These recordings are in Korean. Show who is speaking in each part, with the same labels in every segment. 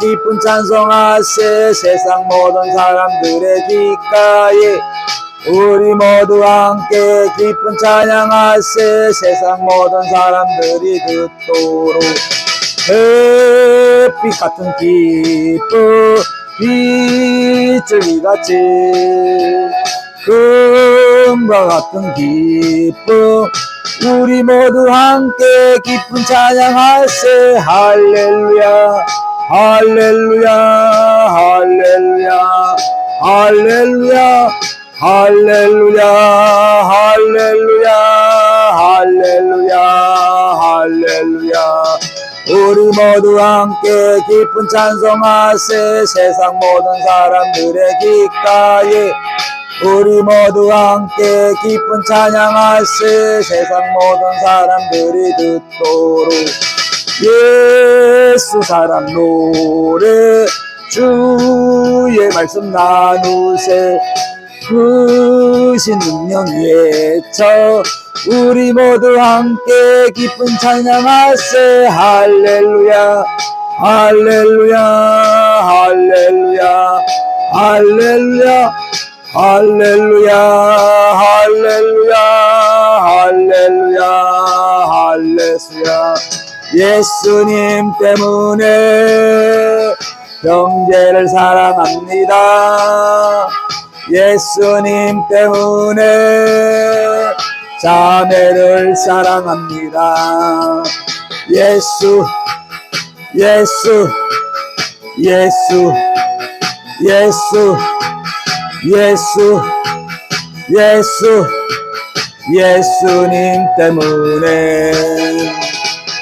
Speaker 1: 기쁜 찬송하세 세상 모든 사람들의 귓가에 우리 모두 함께 기쁜 찬양하세 세상 모든 사람들이 듣도록 햇빛 같은 기쁨 빛을 이같이 금과 같은 기쁨 우리 모두 함께 기쁜 찬양하세 할렐루야 할렐루야 할렐루야 할렐루야 할렐루야 할렐루야 할렐루야 할렐루야. 우리 모두 함께 기쁜 찬송하세 세상 모든 사람들의 귓가에. 우리 모두 함께 기쁜 찬양하세 세상 모든 사람들이 듣도록 예수 사랑 노래 주의 말씀 나누세. 크신 능력 외쳐 우리 모두 함께 기쁜 찬양하세. 할렐루야 할렐루야 할렐루야 할렐루야 할렐루야 할렐루야 할렐루야 할렐루야 예수님 때문에 형제를 사랑합니다. 예수님 때문에 자매를 사랑합니다. 예수 예수 예수 예수 예수 예수 예수님 때문에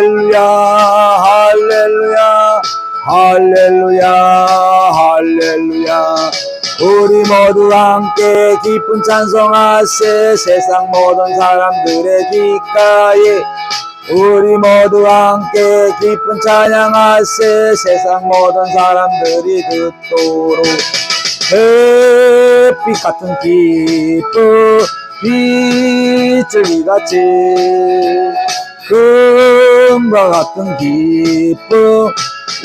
Speaker 1: 할렐루야 할렐루야 할렐루야 할렐루야. 우리 모두 함께 기쁜 찬송하세 세상 모든 사람들의 귓가에. 우리 모두 함께 기쁜 찬양하세 세상 모든 사람들이 듣도록. 햇빛 같은 기쁨 빛을 이같이 금과 같은 기쁨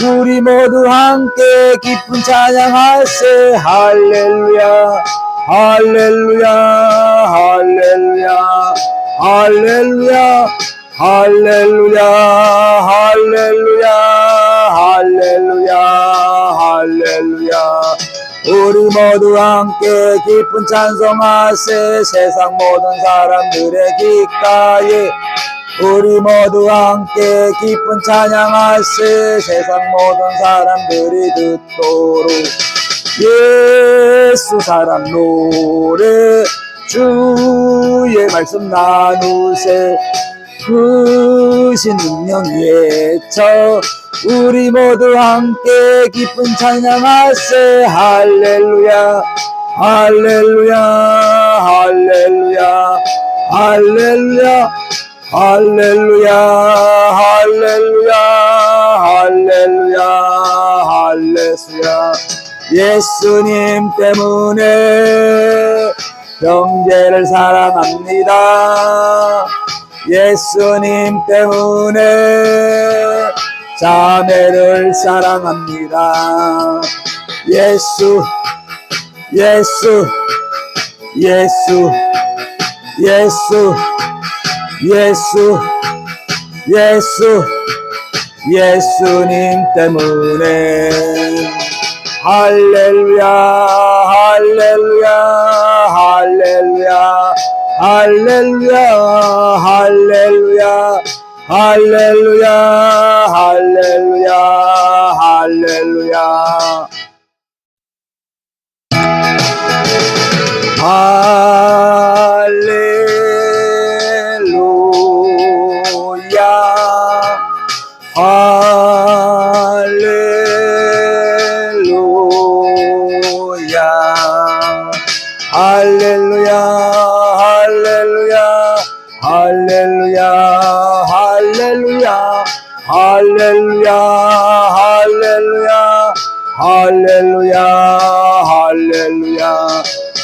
Speaker 1: 우리 모두 함께 기쁜 찬양하세 할렐루야 할렐루야 할렐루야 할렐루야 할렐루야 할렐루야 할렐루야 할렐루야. 우리 모두 함께 기쁜 찬송하세 세상 모든 사람들의 귓가에 우리 모두 함께 기쁜 찬양하세 세상 모든 사람들이 듣도록. 예수 사랑 노래 주의 말씀 나누세. 크신 능력 외쳐 우리 모두 함께 기쁜 찬양하세 할렐루야 할렐루야 할렐루야 할렐루야 할렐루야 할렐루야 할렐루야 할렐루야. 예수님 때문에 형제를 사랑합니다. 예수님 때문에 자매를 사랑합니다. 예수 예수 예수 예수 예수 예수 예수님 때문에 할렐루야 할렐루야 할렐루야 할렐루야 할렐루야 할렐루야 할렐루야 할렐루야 할렐루야 할렐루야 할렐루야.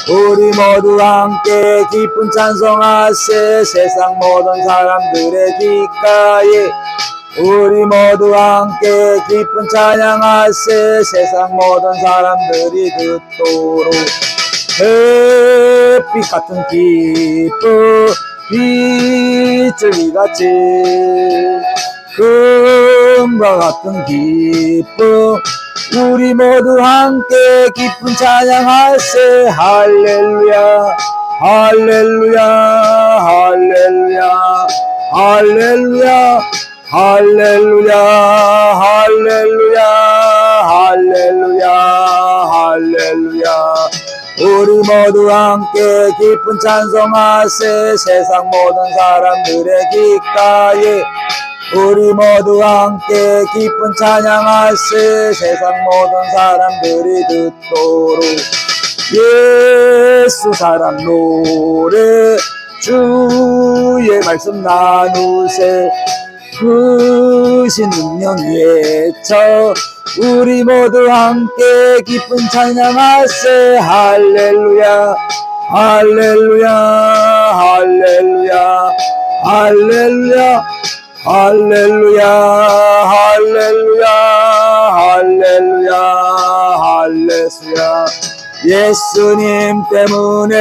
Speaker 1: 우리 모두 함께 기쁜 찬송하세 세상 모든 사람들의 귓가에. 우리 모두 함께 기쁜 찬양하세 세상 모든 사람들이 듣도록. 햇빛 같은 기쁨 빛을 이같이 금과 같은 기쁨. 우리 모두 함께 기쁜 찬양하세 할렐루야 할렐루야 할렐루야 할렐루야 할렐루야 할렐루야 할렐루야 할렐루야. 우리 모두 함께 기쁜 찬송하세 세상 모든 사람들의 귓가에 우리 모두 함께 기쁜 찬양하세 세상 모든 사람들이 듣도록. 예수 사랑 노래 주의 말씀 나누세. 크신 능력 외쳐 우리 모두 함께 기쁜 찬양하세 할렐루야 할렐루야 할렐루야 할렐루야 할렐루야 할렐루야 할렐루야 할렐루야. 예수님 때문에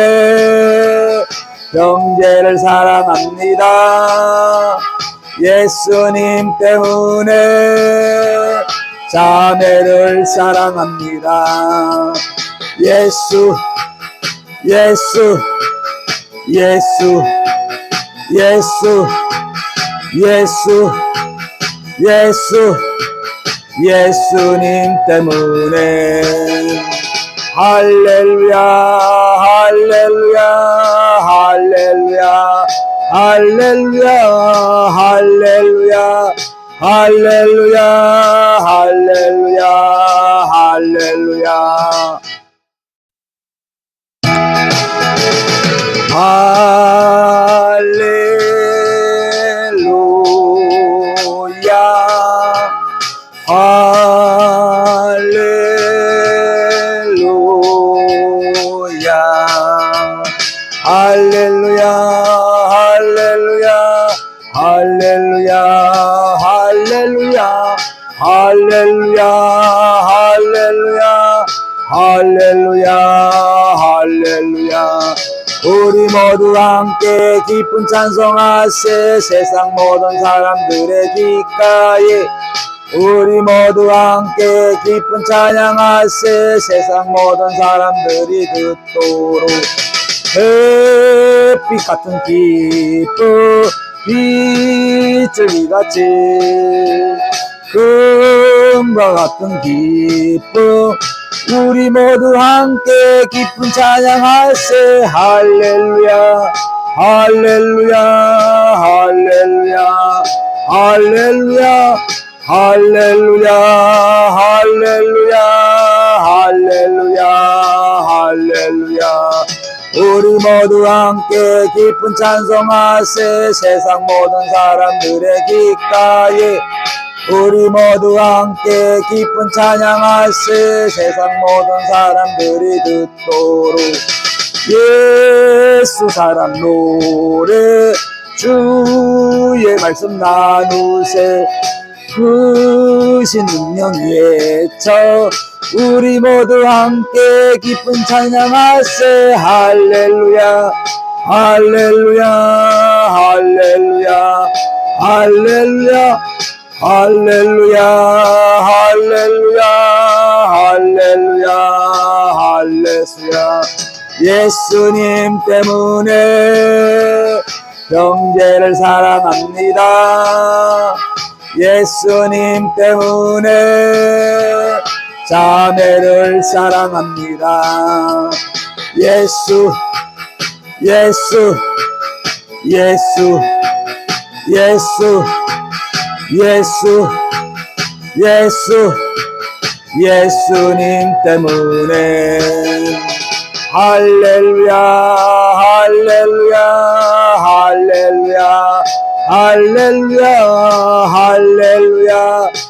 Speaker 1: 형제를 사랑합니다. 예수님 때문에 자매를 사랑합니다. 예수 예수 예수 예수 예수 예수 예수님 때문에 할렐루야 할렐루야 할렐루야 할렐루야 할렐루야 할렐루야 할렐루야 할렐루야 할렐루야 할렐루야 할렐루야 할렐루야 할렐루야 할렐루야 할렐루야. 우리 모두 함께 기쁜 찬송하세 세상 모든 사람들의 귓가에 우리 모두 함께 기쁜 찬양하세 세상 모든 사람들이 듣도록. 햇빛 같은 기쁨 빛을 이같이 금과 같은 기쁨 우리 모두 함께 기쁜 할렐루야 할렐루야 할렐루야 할렐루야 할렐루야 할렐루야 할렐루야 모두 함께 기쁜 찬송하세. 세상 모든 사람들의 귓가에 우리 모두 함께 기쁜 찬양하세. 세상 모든 사람들이 듣도록 예수 사랑 노래 주의 말씀 나누세. 크신 능력 외쳐 우리 모두 함께 기쁜 찬양하세. 할렐루야 할렐루야 할렐루야 할렐루야 할렐루야 할렐루야 할렐루야 할렐루야. 예수님 때문에 형제를 사랑합니다. 예수님 때문에 자매를 사랑합니다. 예수 예수 예수 예수 예수 예수 예수님 때문에. 할렐루야 할렐루야 할렐루야 할렐루야 할렐루야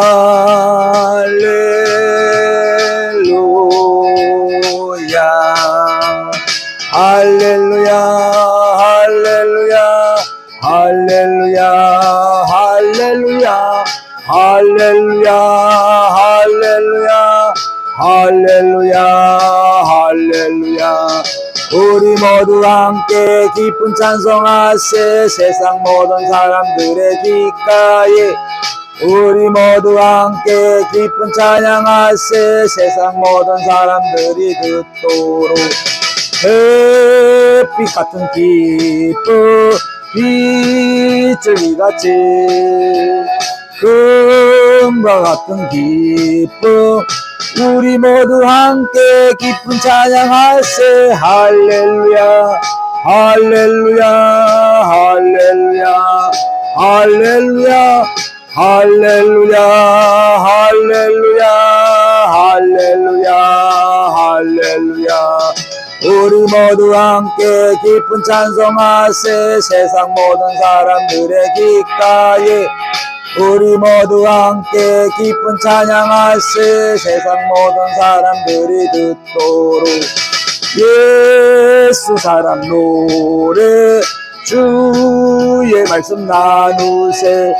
Speaker 1: 모두 함께 기쁜 찬송하세 세상 모든 사람들의 귓가에. 우리 모두 함께 기쁜 찬양하세 세상 모든 사람들이 듣도록. 햇빛 같은 기쁨 빛을 이같이. 금과 같은 기쁨 우리 모두 함께 기쁜 찬양하세. 할렐루야 할렐루야 할렐루야 할렐루야 할렐루야 할렐루야 할렐루야 할렐루야. 우리 모두 함께 기쁜 찬송하세. 세상 모든 사람들의 귓가에 우리 모두 함께 기쁜 찬양하세 세상 모든 사람들이 듣도록. 예수 사랑 노래 주의 말씀 나누세.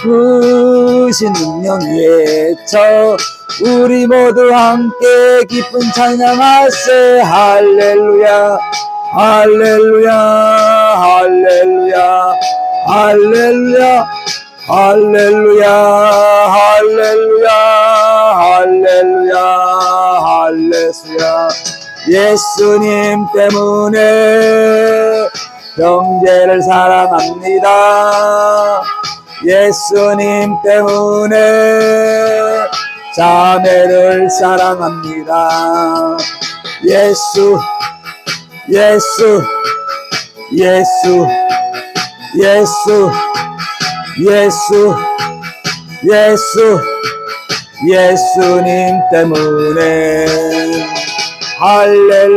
Speaker 1: 크신 능력 외쳐 우리 모두 함께 기쁜 찬양하세. 할렐루야 할렐루야 할렐루야 할렐루야 할렐루야 할렐루야 할렐루야 할렐루야. 예수님 때문에 형제를 사랑합니다. 예수님 때문에 자매를 사랑합니다. 예수 예수 예수 예수 예수 예수 예수님 때문에 할렐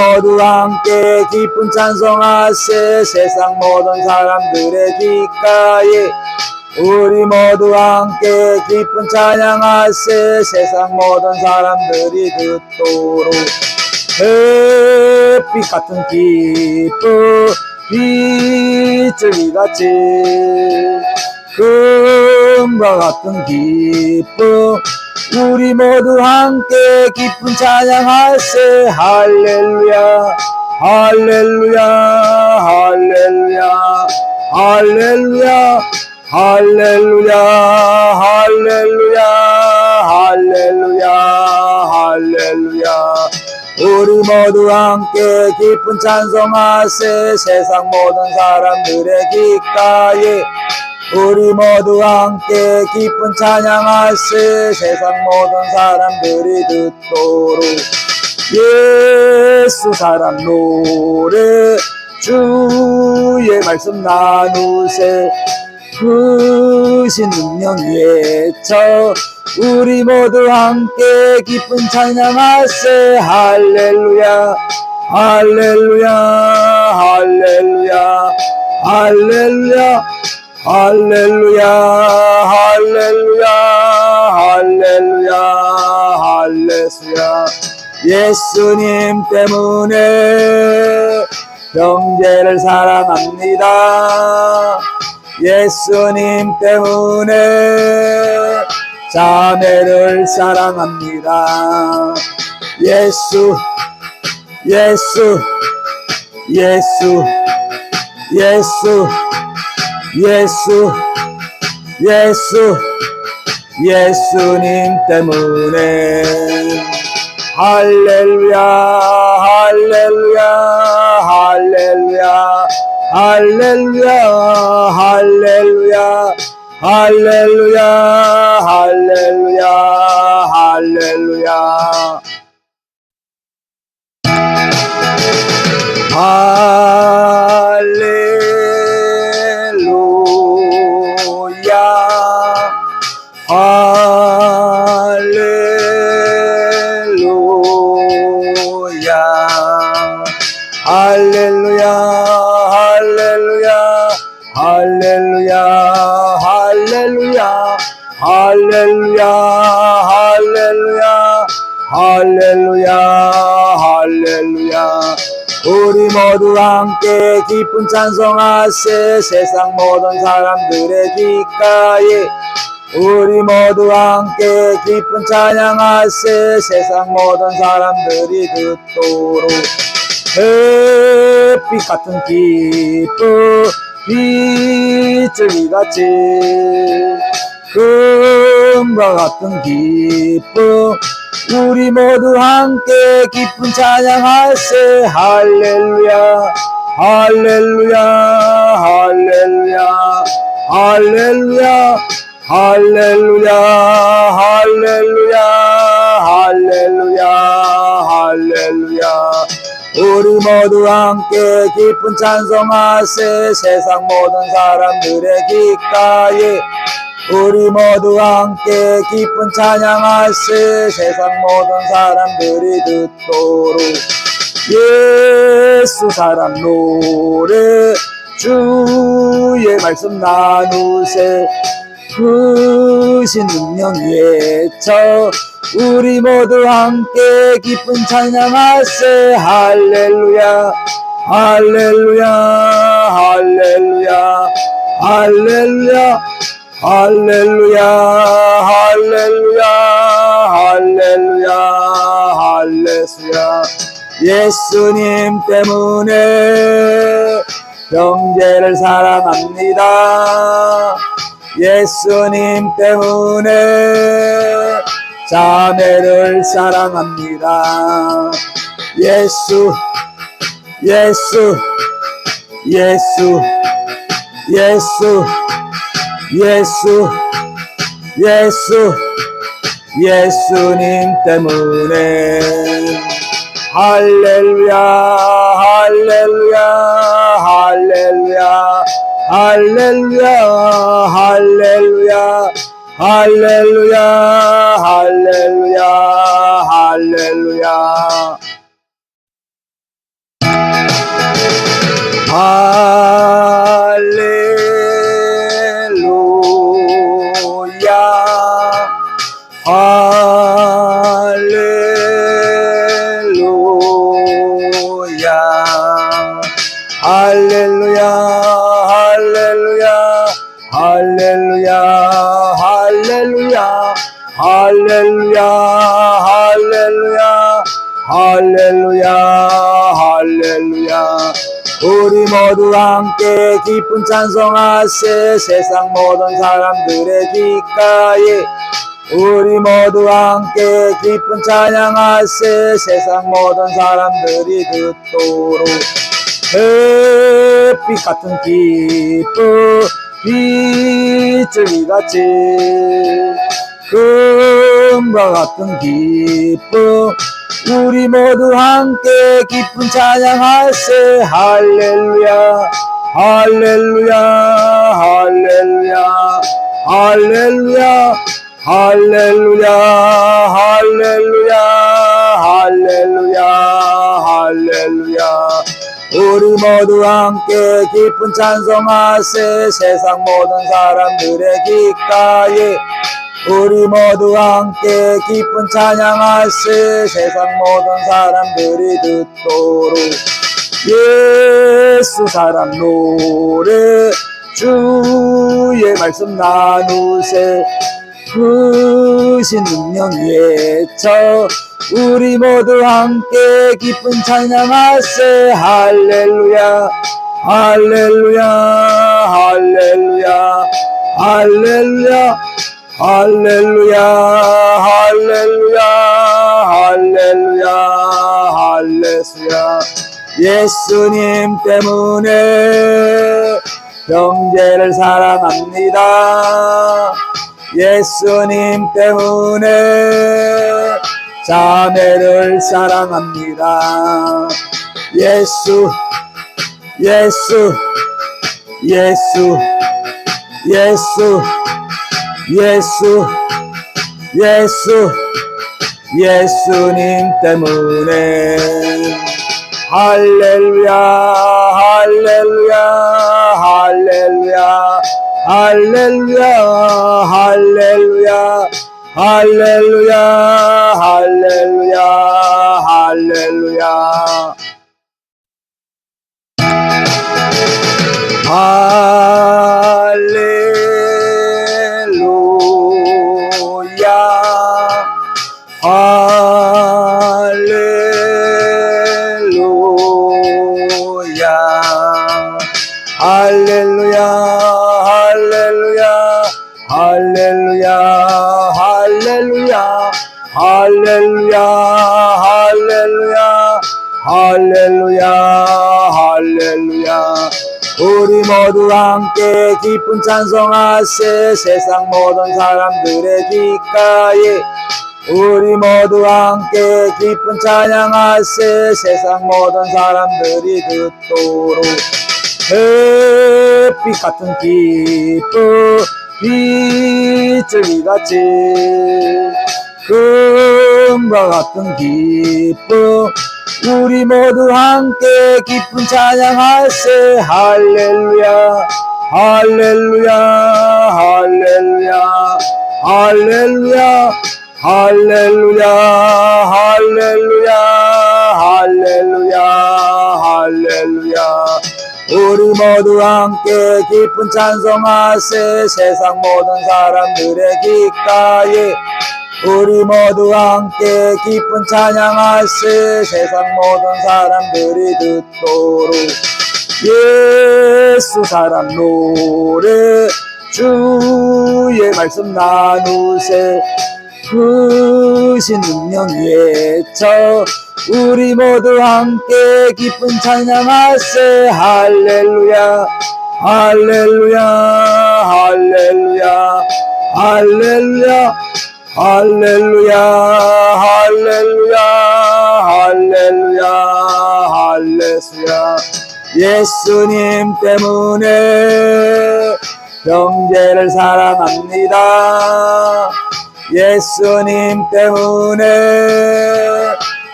Speaker 1: 모두 함께 기쁜 찬송하세 세상 모든 사람들의 귓가에. 우리 모두 함께 기쁜 찬양하세 세상 모든 사람들이 듣도록. 햇빛 같은 기쁨 빛을 이같이 금과 같은 기쁨 우리 모두 함께 기쁜 찬양하세 할렐루야 할렐루야 할렐루야 할렐루야 할렐루야 할렐루야 할렐루야 할렐루야. 우리 모두 함께 기쁜 찬송하세 세상 모든 사람들의 귓가에 우리 모두 함께 기쁜 찬양하세 세상 모든 사람들이 듣도록. 예수 사람 노래 주의 말씀 나누세. 크신 능력 외쳐 우리 모두 함께 기쁜 찬양하세. 할렐루야 할렐루야 할렐루야 할렐루야 할렐루야 할렐루야 할렐루야 할렐루야. 예수님 때문에 형제를 사랑합니다. 예수님 때문에 자매를 사랑합니다. 예수 예수 예수 예수 예수 예수 예수님 때문에 할렐루야 할렐루야 할렐루야 할렐루야 할렐루야 할렐루야 할렐루야 할렐루야 할렐루야 우리 모두 함께 기쁜 찬송하세 세상 모든 사람들의 귓가에. 우리 모두 함께 기쁜 찬양하세 세상 모든 사람들이 듣도록. 햇빛 같은 기쁨 빛을 같이. 금과 같은 기쁨 우리 모두 함께 기쁜 찬양하세. 할렐루야 할렐루야 할렐루야 할렐루야 할렐루야 할렐루야 할렐루야 할렐루야. 우리 모두 함께 기쁜 찬송하세. 세상 모든 사람들의 귓가에 우리 모두 함께 기쁜 찬양하세 세상 모든 사람들이 듣도록. 예수 사람 노래 주의 말씀 나누세. 크신 능력 외쳐 우리 모두 함께 기쁜 찬양하세. 할렐루야 할렐루야 할렐루야 할렐루야 할렐루야 할렐루야 할렐루야 할렐루야. 예수님 때문에 형제를 사랑합니다. 예수님 때문에 자매를 사랑합니다. 예수 예수 예수 예수 예수 예수 예수님 때문에 할렐루 할렐루야 할렐루야. 우리 모두 함께 기쁜 찬송하세 세상 모든 사람들의 귓가에 우리 모두 함께 기쁜 찬양하세 세상 모든 사람들이 듣도록 햇빛 같은 기쁨 빛을 이같이 금과 같은 기쁨 우리 모두 함께 기쁜 찬양하세 할렐루야 할렐루야 할렐루야 할렐루야 할렐루야 할렐루야 할렐루야 할렐루야. 우리 모두 함께 기쁜 찬송하세 세상 모든 사람들의 귓가에 우리 모두 함께 기쁜 찬양하세 세상 모든 사람들이 듣도록. 예수 사랑 노래 주의 말씀 나누세. 크신 능력 외쳐 우리 모두 함께 기쁜 찬양하세. 할렐루야 할렐루야 할렐루야 할렐루야 할렐루야 할렐루야 할렐루야 할렐루야. 예수님 때문에 형제를 사랑합니다. 예수님 때문에 자매를 사랑합니다. 예수 예수 예수 예수 예수 예수 예수님 때문에 할렐루 할렐루야 할렐루야 할렐루야 할렐루야 할렐루야 할렐루야. 우리 모두 함께 기쁜 찬송하세 세상 모든 사람들의 귓가에. 우리 모두 함께 기쁜 찬양하세 세상 모든 사람들이 듣도록. 햇빛 같은 기쁨 빛을 이같이 금과 같은 기쁨 우리 모두 함께 기쁜 할렐루야 할렐루야 할렐루야 할렐루야 할렐루야 할렐루야 할렐루야 우리 모두 함께 기쁜 찬송하세. 세상 모든 사람들의 귓가에 우리 모두 함께 기쁜 찬양하세. 세상 모든 사람들이 듣도록 예수 사랑 노래 주의 말씀 나누세. 크신 능력 외쳐 우리 모두 함께 기쁜 찬양하세. 할렐루야. 할렐루야. 할렐루야. 할렐루야. 할렐루야. 할렐루야. 할렐루야. 할렐루야. 예수님 때문에 형제를 사랑합니다. 예수님 때문에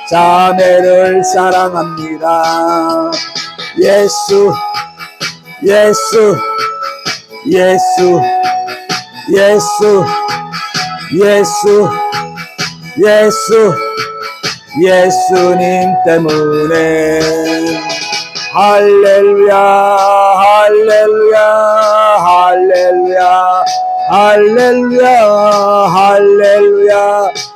Speaker 1: 자매를 사랑합니다. 예수 예수 예수 예수 예수 예수 예수님 때문에. 할렐루야 할렐루야 할렐루야 할렐루야 할렐루야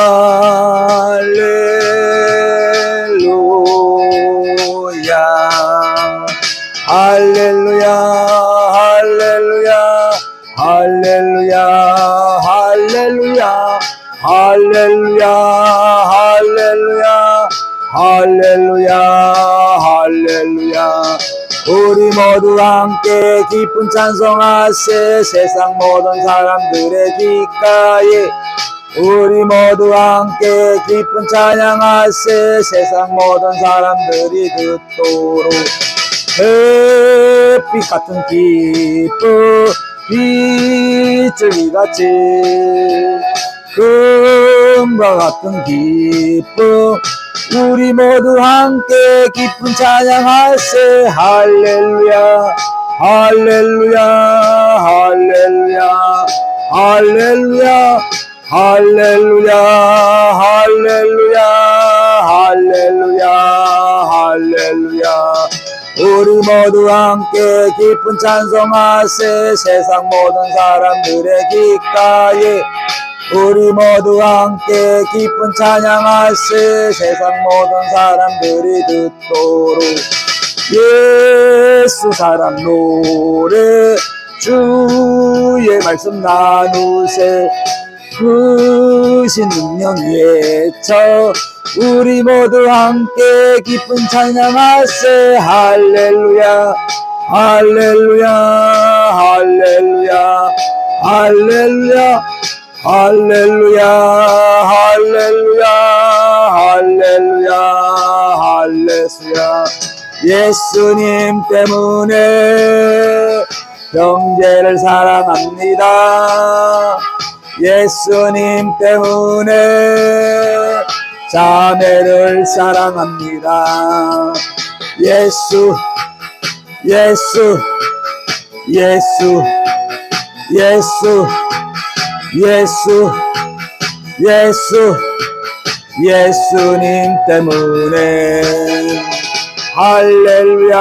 Speaker 1: 우리 모두 함께 기쁜 찬송하세. 세상 모든 사람들의 귓가에 우리 모두 함께 기쁜 찬양하세. 세상 모든 사람들이 듣도록 햇빛 같은 기쁨 빛을 이같이 금과 같은 기쁨. 우리 모두 함께 기쁜 찬양하세. 할렐루야 할렐루야 할렐루야 할렐루야 할렐루야 할렐루야 할렐루야 할렐루야. 우리 모두 함께 기쁜 찬송하세. 세상 모든 사람들의 귓가에 우리 모두 함께 기쁜 찬양하세 세상 모든 사람들이 듣도록. 예수 사랑 노래 주의 말씀 나누세. 크신 능력 외쳐 우리 모두 함께 기쁜 찬양하세 할렐루야 할렐루야 할렐루야 할렐루야 할렐루야 할렐루야 할렐루야 할렐루야. 예수님 때문에 형제를 사랑합니다. 예수님 때문에 자매를 사랑합니다. 예수 예수 예수 예수 예수 예수 예수님 때문에 할렐루야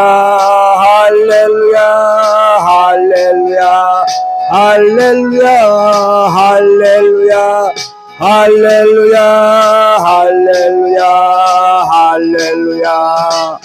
Speaker 1: 할렐루야 할렐루야 할렐루야 할렐루야 할렐루야 할렐루야 할렐루야